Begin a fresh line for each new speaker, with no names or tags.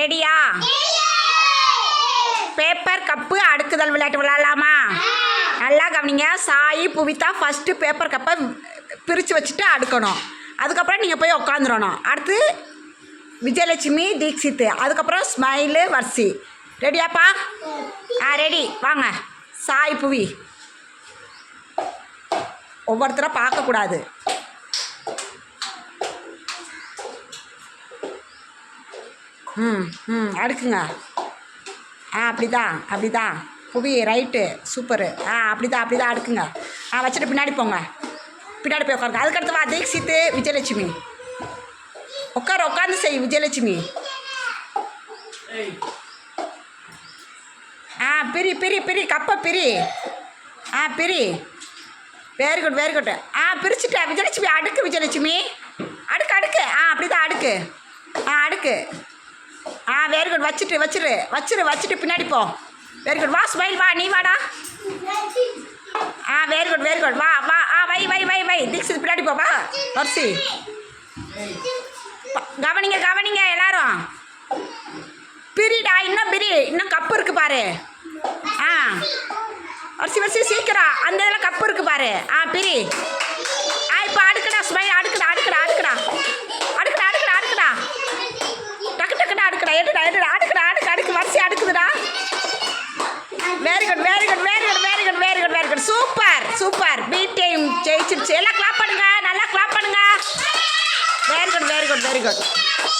ரெடியா? Paper cup அடுக்குதல் விளையாட்டு விளையாடலாமா? நல்லா கவனிங்க சாய் புவிதா ஃபஸ்ட்டு பேப்பர் கப்பை பிரித்து வச்சுட்டு அடுக்கணும். அதுக்கப்புறம் நீங்கள் போய் உக்காந்துடணும் அடுத்து விஜயலட்சுமி தீக்ஷித்து. அதுக்கப்புறம் ஸ்மைலு வர்ஷி ரெடியாப்பா? ஆ ரெடி. வாங்க. சாய் புவி. ஒவ்வொருத்தரை பார்க்கக்கூடாது. ம் ம் அடுக்குங்க. ஆ அப்படிதான் அப்படிதான் புவி ரைட்டு சூப்பரு. ஆ அப்படிதான் அப்படிதான் அடுக்குங்க. ஆ வச்சுட்டு பின்னாடி போங்க. பின்னாடி போய் உட்காருங்க. அதுக்கடுத்து வா தீக்ஷித்து விஜயலட்சுமி. உட்காரு உட்காந்து செய் விஜயலட்சுமி. ஆ பிரி பிரி பிரி கப்பை பிரி. ஆ பிரி. வெரி குட் வெரி குட் ஆ பிரிச்சுட்டேன் விஜயலட்சுமி அடுக்கு விஜயலட்சுமி. அடுக்கு அடுக்கு. ஆ அப்படிதான் அடுக்கு. ஆ அடுக்கு. ஆ வெரி குட் வச்சுட்டு வச்சிரு. வச்சிரு வச்சுட்டு பின்னாடி போ. வெரி குட் வா ஸ்மைல் வா. நீ வாடா. ஆ வெரி குட் வெரி குட் வா வா. ஆ வை வை வை வை. தீக்ஷித் பின்னாடி போ வா. வர்சி கவனிங்க கவனிங்க எல்லாரும். பிரிடா இன்னும் பிரி. இன்னும் கப்பு இருக்கு பாரு. ஆ. வரிசி வரிசி சீக்கிரம். அந்த இதில் கப்பு இருக்கு பாரு. ஆ பிரி. Very good very good very good very good very good very good super super B team ஜெயிச்சிருச்சு. எல்லாம் கிளாப் பண்ணுங்க நல்லா கிளாப் பண்ணுங்க. Very good very good very good